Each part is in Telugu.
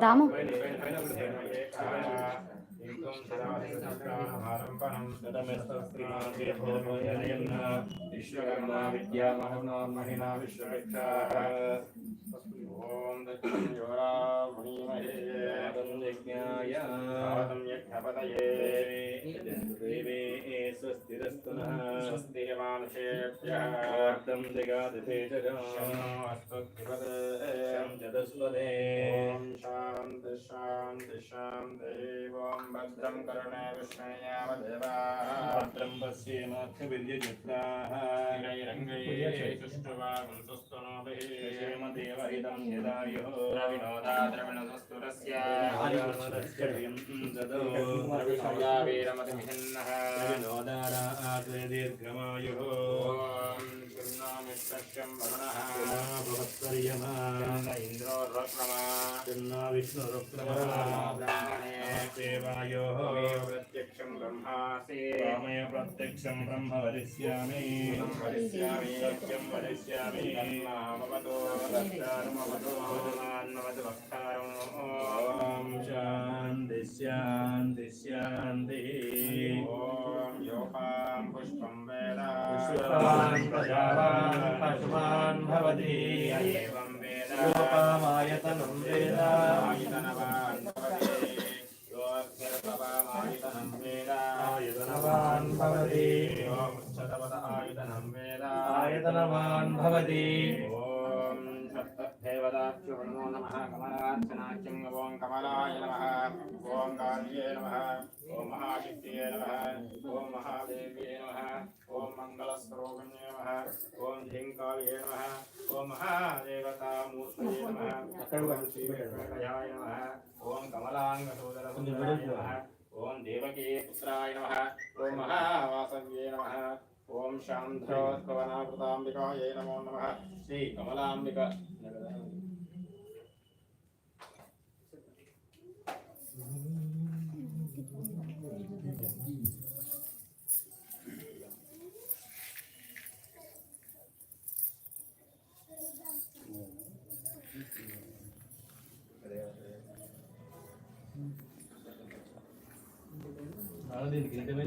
दामो विश्वकर्मा विद्यामहिना विश्वविख्याः ॐ दक्षिणयोरा मणिमहे यज्ञाय यज्ञपद Jai విశ్వకర్మా విద్యా మహిళా విశ్వవిఖ్యా ఓం దక్షిణయోరా మునీమహే యజ్ఞాయ యజ్ఞపదయే దేవే స్వస్తిరస్తు స్వస్తి మానుషేభ్యం దిగాదితేజస్సు చతుస్వదే శాంతి శాంతి శాంతి ఓం భద్రం కరుణే విష్ణయామదేవా భద్రం పశ్యేమాఖ్యవిర్యజత్రాः శ్రీమదేవహితం యదాయుः. దీర్ఘమాయుः భవత్పర్యమా చిన్నా విష్ణురుక్రమేవాయో ప్రత్యక్షం బ్రహ్మాసి. రామయ ప్రత్యక్షం బ్రహ్మ వరిష్యామి వరిష్యామి సత్యం వరిష్యామి. మమతో వక్తారమవతో భగవాన్మవతు వక్తారం ఓం శాంతి శాంతి శాంతి. ఓం పుష్పం వేద పుష్పవాన్ ప్రజావాన్ పశుమాన్ భవతి ఏవం వేద రూపమాయతనం వేద ఆయుధనవాన్ భవతి యోऽక్షరపవామాయుధనం వేద ఆయుధనవాన్ భవతి యోముచ్చతవత ఆయుధనం వేద ఆయతనవాన్ భవతి ఓం సప్తదేవతాభ్యో నమో నమః. కమలార్చనాఖ్యం ఓం కమలాయ నమః. ఓం కాళ్యే నమః. ఓం మహాశక్తియే నమః. ఓం మహాదేవ్యే నమః. ఓం మంగళస్వరూపిణ్యే నమః. ఓం ధింకాళ్యే నమః. ఓం మహాదేవతామూర్తయే నమః. ఓం శ్రీవేంకటయాయ నమః. ఓం కమలాంగసోదరసుందరాయ నమః. ఓం దేవకీ పుత్రాయ నమః. ఓం మహావాసవ్యే నమః. ఓం శాంధ్రోద్భవనాకృతాంబికాయై నమో నమః శ్రీ కమలాంబిక దీనికి ఏంటమే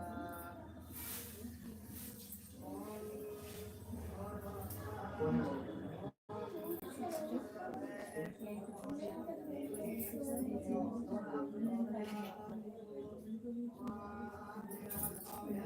పెద్ద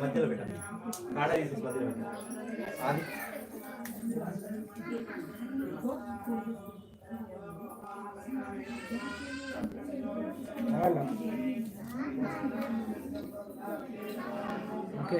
మధ్యలో పెట్టండి కాడ తీసి మధ్యలో పెట్టండి అది చాలా ఓకే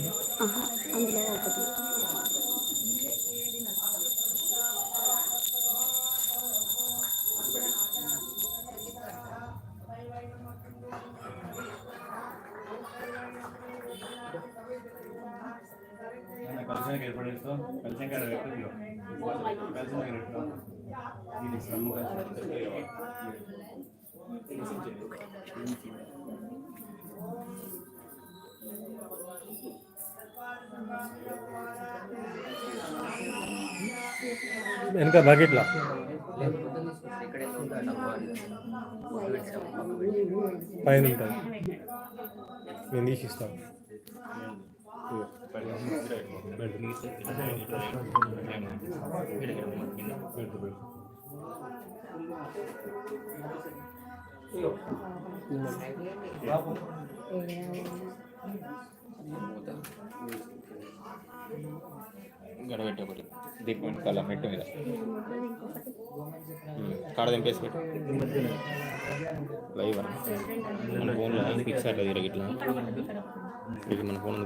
కలిసాక ఏర్పడేస్తాం కలిసాక పెట్టు కలిసాక పెట్టు. ఇది వెనక బకెట్లా. పైన ఉంటుంది నేను తీసిస్తాను ఇస్తాను గడబెట్టి ఒకటి దీపం వెనకాల మెట్టు మీద కాడ దింపేసి పెట్టు లైవ్ మన ఫోన్లో ఫిక్స్ అట్లా ఇట్లా ఇది మన ఫోన్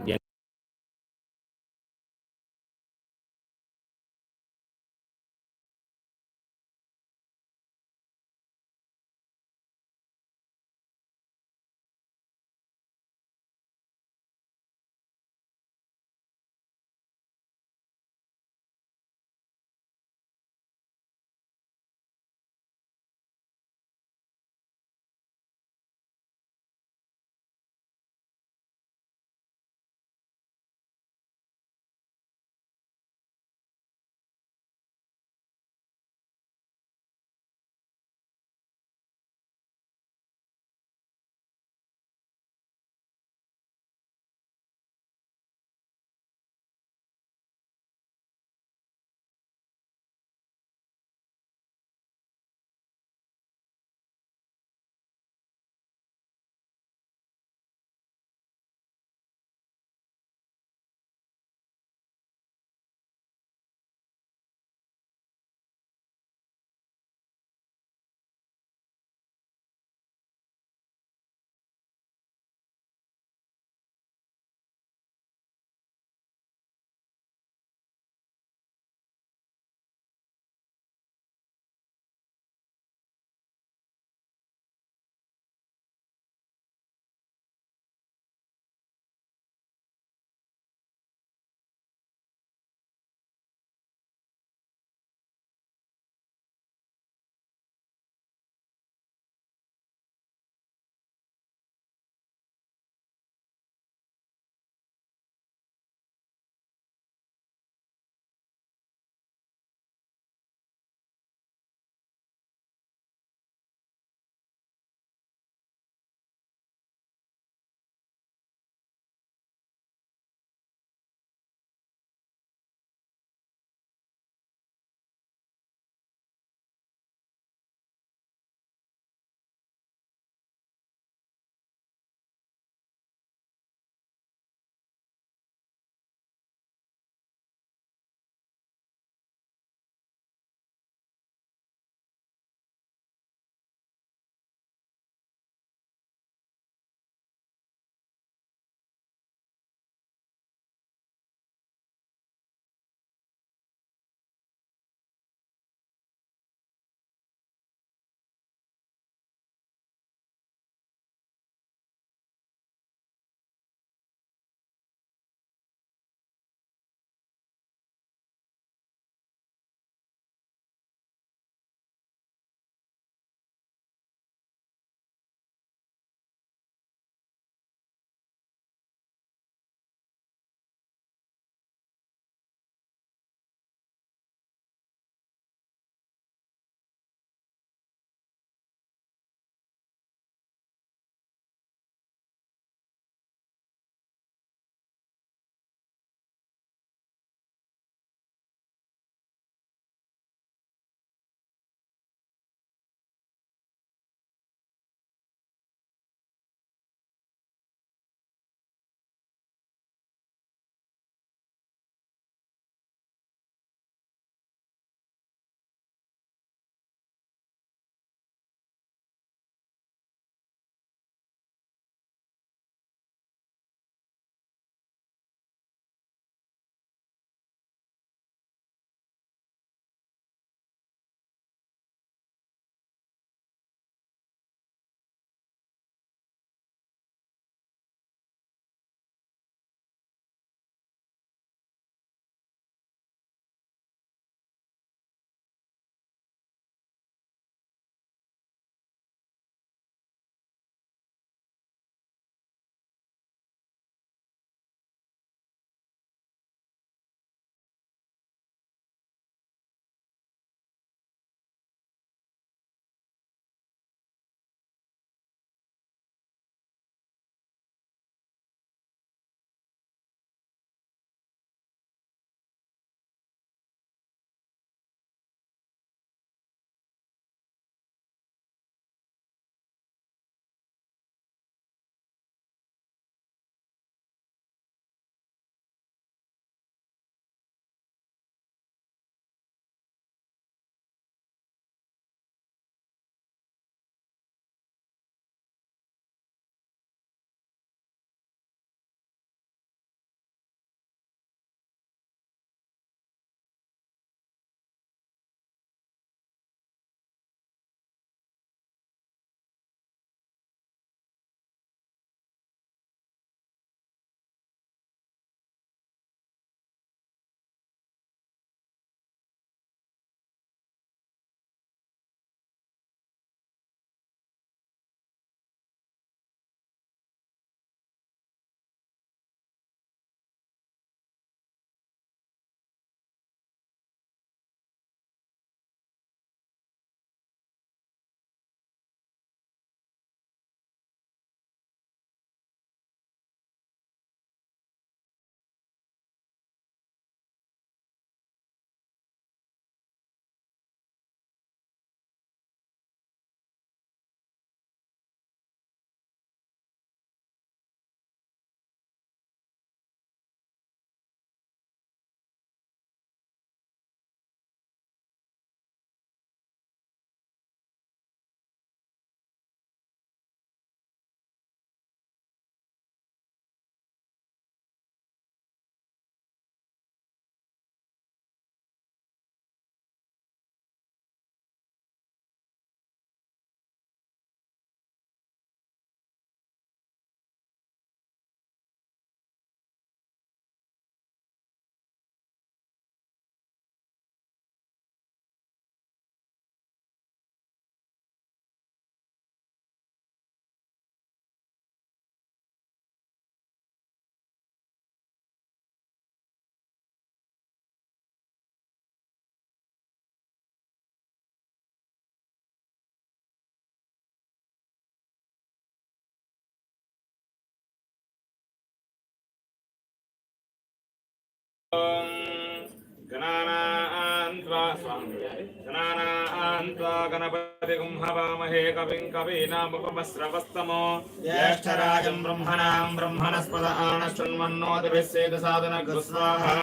त्वा गणपतिगुं हवामहे कविं कवीनामुपमस्रवस्तमो ज्येष्ठराजं ब्रह्मणां ब्रह्मणस्पद आणशृण्वन्नोतिभिः सेदसादनगुस्वाहा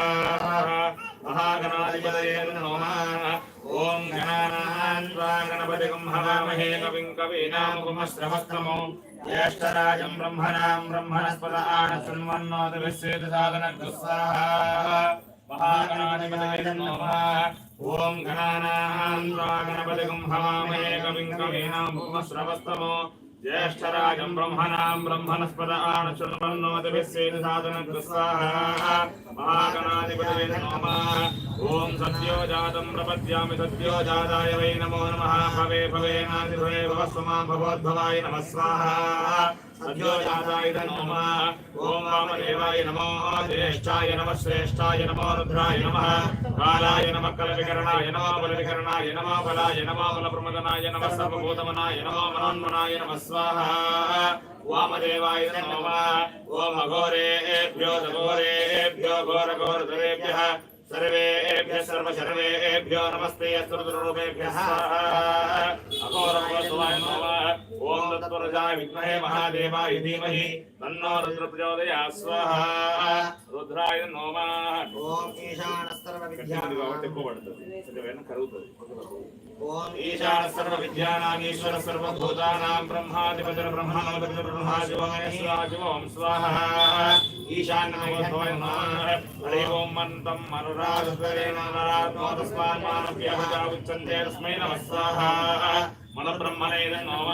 महागणाधिपतये नमः ॐ गणानान् त्वा गणपतिगुं हवामहे कविं कवीनामुपमस्रवस्तमो ज्येष्ठराजं ब्रह्मणां ब्रह्मणस्पद आणशृण्वन्नोतिभिः सेदसादनगुस्वाहा ఓం గణానాగణపతిగం హవామహే కవిం కవీనాం భూమశ్రవస్తమో జ్యేష్ఠరాజం బ్రహ్మణాం బ్రహ్మణస్పద ఆనశుర్మన్నోదిభిస్సేనుసాధనకృత్సాహనాధిపతి నమ ఓం సత్యో జాతం ప్రపద్యామి సత్యో జాతాయ వై నమో నమ. భవే భవేనాది భవే భవస్వమాం భవోద్భవాయ నమ. స్వాహ. ఓం వామదేవాయ నమో. జ్యేష్ఠాయ నమ శ్రేష్ఠాయ నమో రుద్రాయ నమ. బాలాయ నమ కలవికరణాయ నమో బలవికరణాయ నమో బలాయ నమో బలప్రమదనాయ నమ సర్వభూతమనాయ నమో మనోన్మనాయ నమ స్వాహ. వామదేవాయ నమ ఓం అఘోరేభ్యో దఘోరేభ్యో ఘోరఘోరధురేభ్య. సర్వేభ్య సర్వశర్వేభ్యో నమస్తే అస్తు सर्वेभ्यः सर्वशर्वेभ्यो नमस्ते अस्त्ररूपेभ्यः अघोरघोरस्वाय नमः ॐ तत्पुरुषाय विद्महे महादेवाय धीमहि तन्नो रुद्र प्रचोदयात् स्वाहा रुद्राय नमः ఓం ఈశాన సర్వ విద్యా కాబట్టి ఎక్కువ పడుతుంది కొంచెం వెనక కరుగుతుంది ఓం ఈశాన సర్వ విద్యానాం ఈశ్వర సర్వభూతానాం బ్రహ్మాధిపతిర్ బ్రహ్మణోధిపతిర్ బ్రహ్మా శివాయ స్వాహ శివం స్వాహ ఈశాన్యమోద్భవాయ నమః హరి ఓం మంతం అనురాధరేణ నరాత్మో తస్మాన్ మానవ్యహజా ఉచ్యంతే తస్మై నమః స్వాహ మన బ్రహ్మణే నమః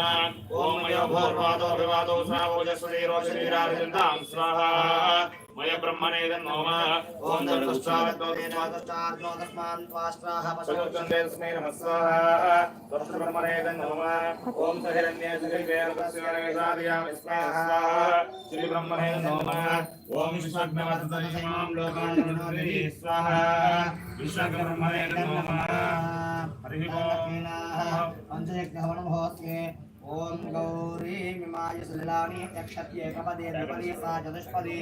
ఓం మయో భూర్వాదో వివాదో సావోజస్వీరో శరీరాభిజంతాం స్వాహ మయ బ్రహ్మణే నమః ఓం సర్వచందే తస్మై నమః స్వాహ బ్రహ్మణే నమః ఓం సహిరణ్యే శ్రీ బ్రహ్మణే నమః ఓం విశ్వజ్ఞవతదశమాం లోకాన్ మనోరిః స్వాహ విశ్వబ్రహ్మణే నమః హరి ఓం పంచయజ్ఞహవనమహోత్సే ఓం ॐ गौरीमिमाय सुजलानि यक्षत्येकपदे द्विपदे सा चतुष्पदे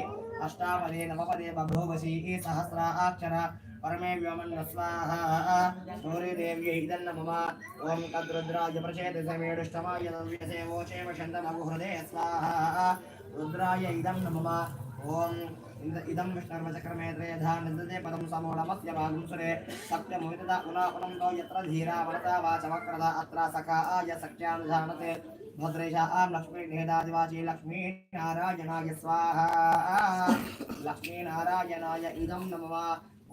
अष्टापदे नवपदे बभ्रोवसी सहस्राक्षरा परमे व्योमन्न स्वाहा। सूर्यदेव्यै इदन्न मम ॐ कद्रुद्राय प्रचेत समेडुष्टमाय नव्यसे वोचेम चन्दनगुहृदे स्वाहा। रुद्राय इदं न ఓం ఇదం విష్ణర్వచక్రమే త్రేధా నిందతే పదం సమూలమస్య భాగం సత్యముదిత ఉనా ఉనంతో యత్ర ధీరా వనత వాచవక్రద అత్ర సఖా ఆయ సఖ్యానుధానతే భద్రేశ ఆం లక్ష్మీ నిహదాదివాచి లక్ష్మీ నారాయణాయ ఇదం నమః.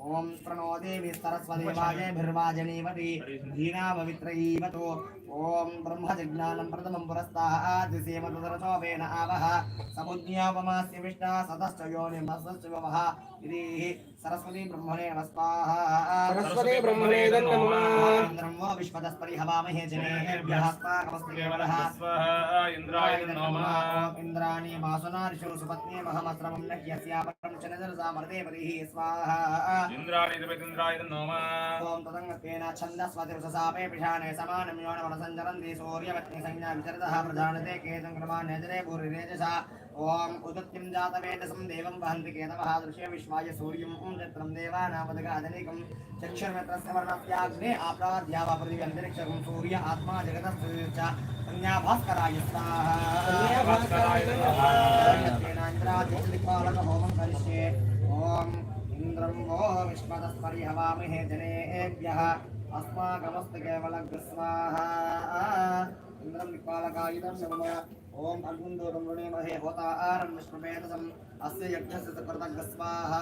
ఓం ప్రణో దేవి సరస్వదేవాజయభిర్వాజనీవతి ధీనా పవిత్రైవతో ఓం బ్రహ్మజిజ్ఞానం ప్రథమం పురస్తాద్ సేమతుదరసోపేన ఆవహ. సముజ్ఞాపమాస్య విష్ణా సతశ్చ యోనిమస్య వహ ఇది సరస్వతి బ్రహ్మణే నమః స్వాహా సరస్వతి బ్రహ్మణే నమః బ్రహ్మో విశ్వదస్పరి హవామహే జనేభ్యः స్వాగమస్తి కేవలః స్వాహ ఇంద్రాయ నమః. ఇంద్రాణి మాసునారిషు సుపత్ని మహమస్రవం చనదరసామర్దే పరిః స్వాహా. నమః ఓం తదంగత్వేన ఛందస్వతివసాపే పిషానే సమానం యోనవన सञ्चरन्ति सूर्यवत्निसंज्ञाविचरतः प्रजानते केतङ्क्रमाण्यजने भूरिरेजसा ॐ उदत्यं जातवेदसं देवं वहन्ति केतवः दृश्य विश्वाय सूर्यं ॐ चत्रं देवानामदगाधनिकं चक्षुर्मित्रस्य वर्णत्याग्ने आप्राध्यावापृथिव्यन्तरिक्षं सूर्य आत्मा जगतश्च संज्ञाभास्कराय स्वाहा होमं करिष्ये ॐ इन्द्रं वो विष्मतस्परि हवामहे जनेभ्यः अस्माकमस्तु केवलग्रस्वाहा इन्द्रं दिक्पालकायुधं नमः ॐ अग्निन्दूतं वृणीमहे होतारं विष्णुपेतसम् अस्य यज्ञस्य कृतग्रस्वाहा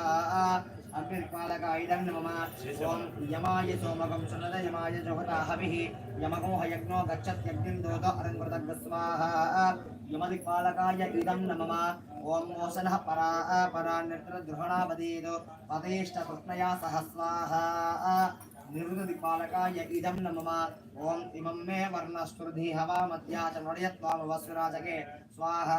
अग्निदिक्पालकायुधं नमः ॐ यमाय सोमकं सुनद यमाय जुहता हविः यमको हयज्ञो गच्छत्यग्निं दोत अरङ्कृतग्रस्वाहा यमदिक्पालकाय इदं नमः। ॐ मोसनः परा परा निर्द्रद्रुहणावदीदो पदेष्टकृष्णया सह स्वाहा நிருதி பாலகாய இதம் நமமா ఓం ఇమం మే వర్ణస్పృధి హవా మధ్యా చ నడయత్వామవసురాజకే స్వాహా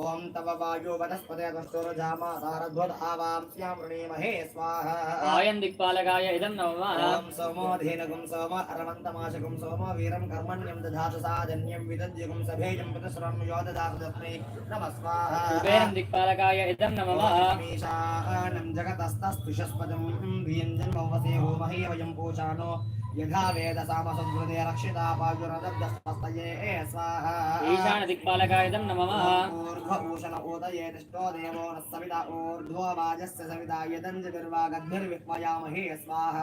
ఓం తవ వాయు వనస్పతే దుష్టోరజామా తారధ్వద్ ఆవాంస్యాం వృణీమహే స్వాహ. ఆయం దిక్పాలకాయ ఇదం నమః. ఓం సోమో ధీనగుం సోమ అరవంతమాశకుం సోమ వీరం కర్మణ్యం దధాతు సాజన్యం విదద్యుగుం సభేయం పుతశ్రం యోదధాతు తస్మై నమః స్వాహ. కుబేరం దిక్పాలకాయ ఇదం నమః. ఈశానం జగతస్తస్తుషస్పదం భియంజన్ భవతే హోమహే yung buo sa ano, యథా వేద సామసంస్కృతే రక్షిత పాజురదబ్దస్తయే స్వాహ ఈశాన దిక్పాలకాయదం నమః. ఊర్ధ్వ ఊషణ ఉదయే తిష్టో దేవో నస్సవిత ఊర్ధ్వ వాజస్య సవిత యదం జగర్వాగద్భిర్విక్మయామహే స్వాహ.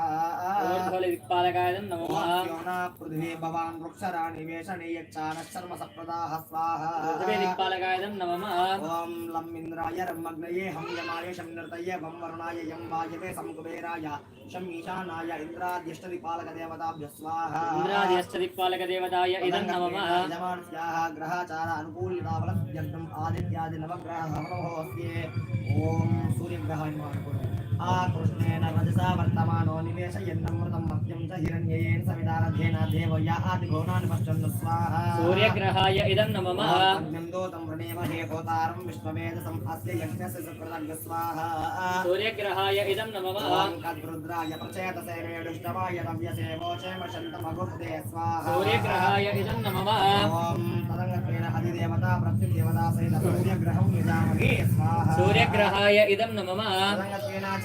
ఊర్ధ్వలి దిక్పాలకాయదం నమః. యోనా పృథివీ భవాన్ వృక్షరాణి వేషణీయచ్చాన శర్మ సప్రదాహ స్వాహ. ఊర్ధ్వే దిక్పాలకాయదం నమః. ఓం లం ఇంద్రాయ రమ్మగ్నయే హం యమాయ శం నృతయే వరుణాయ యం వాయవే సంకుబేరాయ శం ఈశానాయ ఇంద్రాద్యష్ట దిక్పాలకదే ఇంద్రాదిష్టదిక్పాలకదేవతాయ ఇదం నమమ యజమాన్యాః గ్రహాచార అనుకూలితావలస్యర్థం ఆదిత్యాది నవగ్రహ సమోహోస్యే ఓం సూర్యగ్రహాయ నమః ఆకృష్ణేన రజసా వర్తమానో నివేశయన్నమృతం మద్యం చ హిరణ్యేన సమిదారధ్యేన దేవయ్య ఆది గోణాని పశ్యందు స్వాహ సూర్యగ్రహాయ ఇదం నమః నందోతం ప్రణేమహే గోతారం విశ్వవేదసం అస్య యజ్ఞస్య సుకృతం స్వాహ సూర్యగ్రహాయ ఇదం నమః కద్రుద్రాయ ప్రచేతసే రేడుష్టవాయ రవ్యసేవోచే వశంతమగుప్తే స్వాహ సూర్యగ్రహాయ ఇదం నమః ఓం తదంగత్వేన అధిదేవత ప్రత్యుదేవతా సహిత సూర్యగ్రహం నిజామహే స్వాహ సూర్యగ్రహాయ ఇదం నమః తదంగత్వేన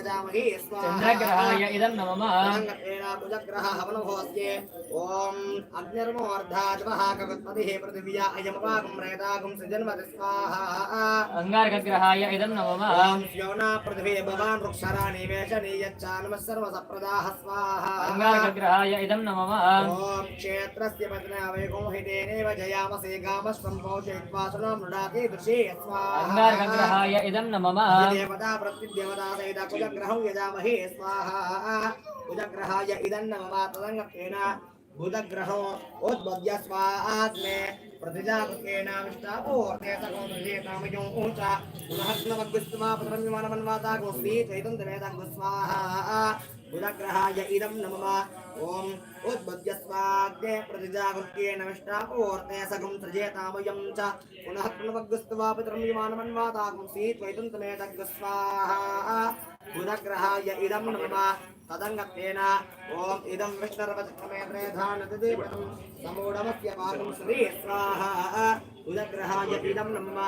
यजामहे चन्द्रग्रहाय इदं नमः। अनङ्गतेन कुजग्रह हवनभोस्ये ॐ अग्निर्मोर्धाज्वः कगत्पतिः पृथिव्या अयमवागं प्रेतागं सृजन्मति स्वाहा। अङ्गारकग्रहाय इदं नमः। ॐ योना पृथिवी भवान् वृक्षराणि वेषणि सर्वसप्रदाः स्वाहा। अङ्गारकग्रहाय इदं नमः। ॐ क्षेत्रस्य पत्न्या वैगोहितेनेव जयामसे गामस्वं पोषयित्वा सुनो मृडाति दृशे स्वाहा अङ्गारकग्रहाय इदं नमः। देवता प्रत्युदेवता सहित कुजग्रहं यजामहे स्वाहा कुजग्रहाय इदं नमः तदङ्गत्वेन बुधग्रहो उद्बद्य स्वात्मे प्रतिजागृतेन विष्टापूर्ते सकोन्द्रियेतामयो ऊच पुनः पुत्रं विमानमन्वातागो स्वीत्वैतं तवेदं स्वाहा बुधग्रहाय इदं नमः ॐ उद्बद्य स्वाग्ने प्रतिजागृत्येन विष्टापूर्ते सगं सृजेतामयं च पुनः पुनवग्स्त्वा पितरं विमानमन्वातागं स्वीत्वैतं तवेदं బుధగ్రహాయ ఇదం నమ తదంగత్వేన ఓం ఇదం విష్ణురవచక్రమేత్రేధానతదేవతం సమూఢమస్య పాదం శ్రీ స్వాహ బుధగ్రహాయ ఇదం నమ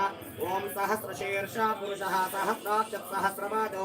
ఓం సహస్రశీర్ష పురుష సహస్రాక్ష సహస్రపాదో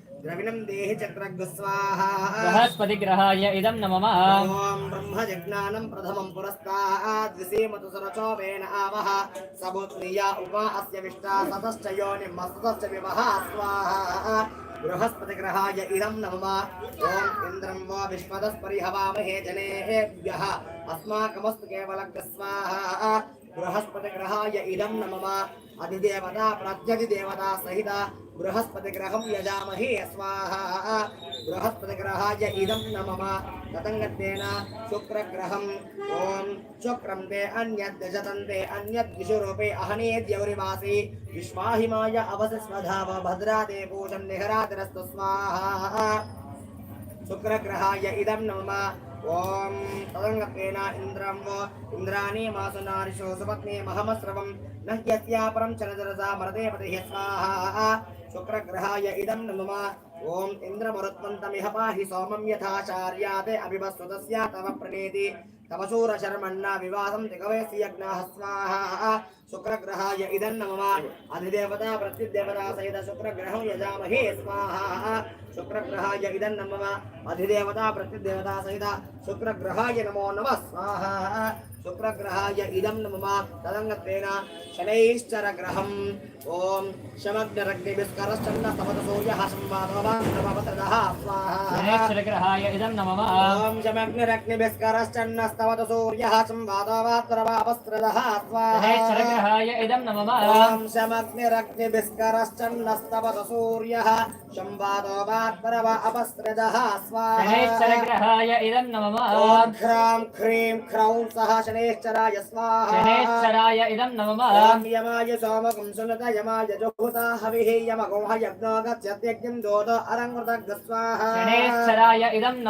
ద్రవిణం దేహి చక్రగ్స్వాహస్పతిగ్రహాయ ఇదం నమమ ఓం బ్రహ్మ జజ్ఞానం ప్రథమం పురస్తాత్ విసీమతు సరచోపేణ ఆవః సభూత్నీయ ఉపా అస్య విష్టా సతశ్చ యోని మస్తశ్చ వివహ స్వాహ బృహస్పతిగ్రహాయ ఇదం నమమ ఓం ఇంద్రం వా విశ్వదస్పరిహవామహే జనేభ్యः అస్మాకమస్తు కేవలగ్రస్వాహ बृहस्पतिग्रहाय इदं नमः। अधिदेवता, प्रत्यधिदेवता सहित बृहस्पतिग्रहं यजामहे स्वाहा। बृहस्पतिग्रहाय इदं नमः। तदङ्गत्वेन शुक्रग्रहम्। ॐ शुक्रं ते अन्यद्यजतन्ते अन्यद्विषुरूपे अहनेद्यौरिवासि विश्वाहिमाय अवसि स्वधाव भद्राते पूजं निहरातिरस्तु स्वाहा। शुक्रग्रहाय इदं नमः। ॐ ఓం తదంగత్రేణ ఇంద్రం వో ఇంద్రాణి మాసు నారిషో సుపత్ని మహమస్రవం నహ్యస్యాపరం చరజరసా మరదే పతిహ స్వాహ. శుక్రగ్రహాయ ఇదం నమ. ఓం ఇంద్రమరుత్మంతమిహ పాహి సోమం యథాచార్యాతే అభివస్వతస్య తవ ప్రణేతి. తపసూరశర్మన్న వివాసం తిగవేసి యజ్ఞాహ స్వాహ. శుక్రగ్రహాయ ఇదం నమ అధిదేవత ప్రత్యుదేవతా సహిత శుక్రగ్రహం యజామహే స్వాహ శుక్రగ్రహాయ ఇదం నమ అధిదేవత ప్రత్యుదేవతా సహిత శుక్రగ్రహాయ నమో నమ స్వాహ శుక్రగ్రహాయ ఇదం నమ తదంగత్వేన శనైశ్చర గ్రహం ఓం శమగ్నరగ్నిభిస్కరశ్చన్న సమతసూయ సంవాదోభాగ్రమవతద స్వాహాయ ఇదం నమ ఓం శమగ్నిరగ్నిభిస్కరశ్చన్న స్తవతసూర్య సంవాదోభాగ్రమాపస్త్రద స్వాహ विहाय इदं न मम ॐ शमग्निरग्निभिस्करश्चन्नस्तवत सूर्यः शम्बादो वात्परव अपस्रजः स्वाहाग्रहाय इदं न मम ॐ ह्रां ह्रीं ह्रौं स्वाहा। शनैश्चराय इदं न ॐ यमाय सोमकं सुनत यमाय जुहुता हविः। यमगोः यज्ञो गच्छत्यज्ञं दोदो अरङ्कृतग् स्वाहा। शनैश्चराय इदं न